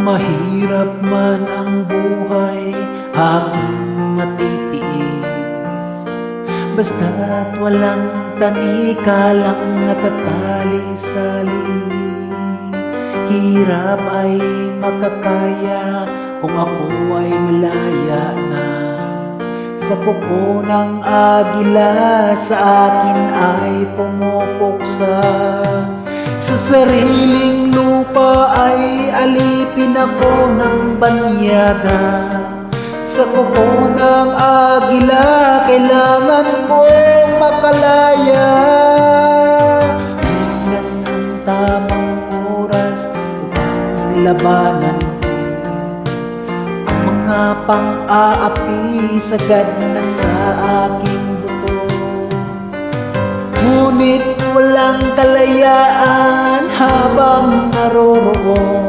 Mahirap man ang buhay aking matitiis. Basta't walang tanika lang nakatali sa liig Hirap ay makakaya kung ako ay malaya na. Sa kuko ng agila sa akin ay pumupuksa. Sa sariling lupa ay alipin ako ng banyaga. Sa kuko ng agila kailangan mong makalaya. Kailan ang tamang oras upang labanan. Ang mga pang-aapi sagad na sa aking buto. Ngunit walang kalayaan habang naroroon